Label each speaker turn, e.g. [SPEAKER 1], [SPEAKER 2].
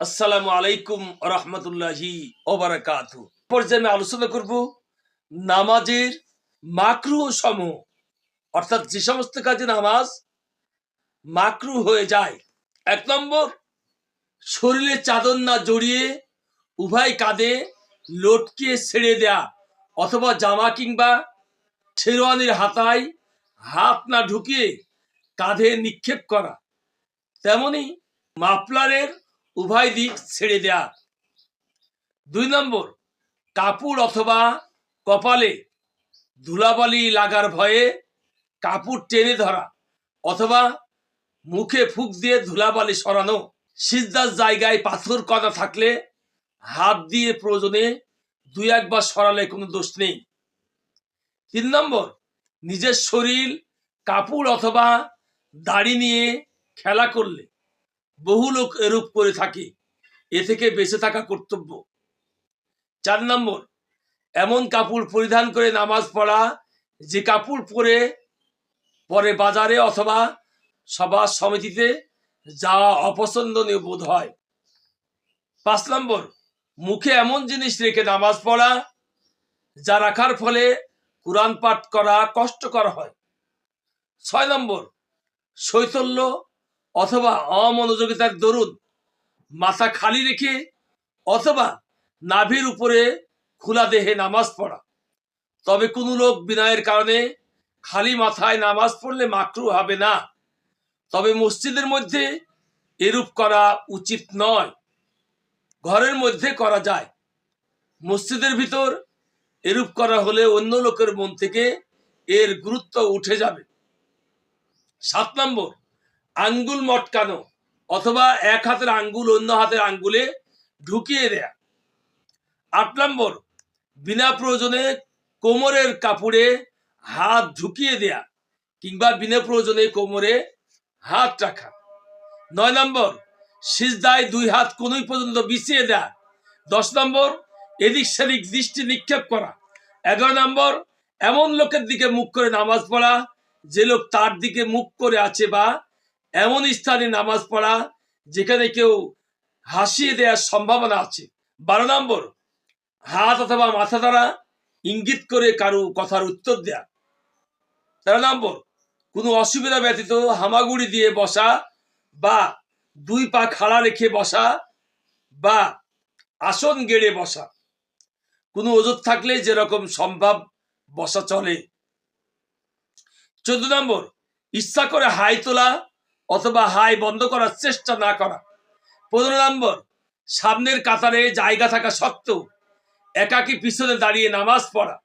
[SPEAKER 1] আসসালামু আলাইকুম রহমতুল্লাহি ওবারাকাত পর্যায়ে আমি আলোচনা করব নামাজের মাকরু সমূহ। অর্থাৎ যে সমস্ত কাজে নামাজ মাকরু হয়ে যায়। এক নম্বর, শরীরে চাদর না জড়িয়ে উভয় কাঁধে লটকে ছেড়ে দেয়া অথবা জামা কিংবা শেরওয়ানির হাতায় হাত না ঢুকিয়ে কাঁধে নিক্ষেপ করা। তেমনি মাফলারের উভয় দিক ছেড়ে দেয়া। দুই নম্বর কাপড় অথবা কপালে ধুলাবালি লাগার ভয়ে কাপড় টেনে ধরা অথবা মুখে ফুক দিয়ে ধুলাবালি সরানো। সিজদার জায়গায় পাথর কণা থাকলে হাত দিয়ে প্রয়োজনে দুই একবার সরালে কোনো দোষ নেই। তিন নম্বর, নিজের শরীর কাপড় অথবা দাড়ি নিয়ে খেলা করলে বহু লোক এরূপ করে থাকে। এ থেকে বেঁচে থাকা কর্তব্য। চার নম্বর, এমন কাপড় পরিধান করে নামাজ পড়া, যে কাপড় পরে পরে বাজারে অথবা সভা সমিতিতে যাওয়া অপছন্দনীয় বোধ হয়। পাঁচ নম্বর, মুখে এমন জিনিস রেখে নামাজ পড়া, যা রাখার ফলে কোরআন পাঠ করা কষ্টকর হয়। ছয় নম্বর শৈথল্য অথবা অমনোযোগিতার দরুন মাথা খালি রেখে অথবা নাভির উপরে খোলা দেহে নামাজ পড়া। তবে কোনো লোক বিনয়ের কারণে খালি মাথায় নামাজ পড়লে মাকরু হবে না। তবে মসজিদের মধ্যে এরূপ করা উচিত নয়। ঘরের মধ্যে করা যায়। মসজিদের ভিতর এরূপ করা হলে অন্য লোকের মন থেকে এর গুরুত্ব উঠে যাবে। সাত নম্বর আঙ্গুল মটকানো, অথবা এক হাতের আঙ্গুল অন্য হাতের আঙ্গুলে ঢুকিয়ে দেয়া। আট নম্বর, বিনা প্রয়োজনে কোমরের কাপড়ে হাত ঢুকিয়ে দেয়া, কিংবা বিনা প্রয়োজনে কোমরে হাত রাখা। নয় নম্বর, সিজদায় দুই হাত কোনই পর্যন্ত বিছিয়ে দেয়া। দশ নম্বর, এদিক সেদিক দৃষ্টি নিক্ষেপ করা। এগারো নম্বর, এমন লোকের দিকে মুখ করে নামাজ পড়া, যে লোক তার দিকে মুখ করে আছে বা এমন স্থানে নামাজ পড়া যেখানে কেউ হাসিয়ে দেওয়ার সম্ভাবনা আছে। বারো নম্বর, হাত অথবা মাথা দ্বারা ইঙ্গিত করে কারও কথার উত্তর দেয়া। তেরো নম্বর, কোনো অসুবিধা ব্যতীত হামাগুড়ি দিয়ে বসা বা দুই পা খাড়া রেখে বসা বা আসন গেড়ে বসা। কোনো ওজোর থাকলে যেরকম সম্ভব বসা চলে। চোদ্দ নম্বর, ইচ্ছা করে হাই তোলা অথবা হাই বন্ধ করার চেষ্টা না করা। পনেরো নম্বর, সামনের কাতারে জায়গা থাকা সত্ত্বেও একাকি পিছনে দাঁড়িয়ে নামাজ পড়া।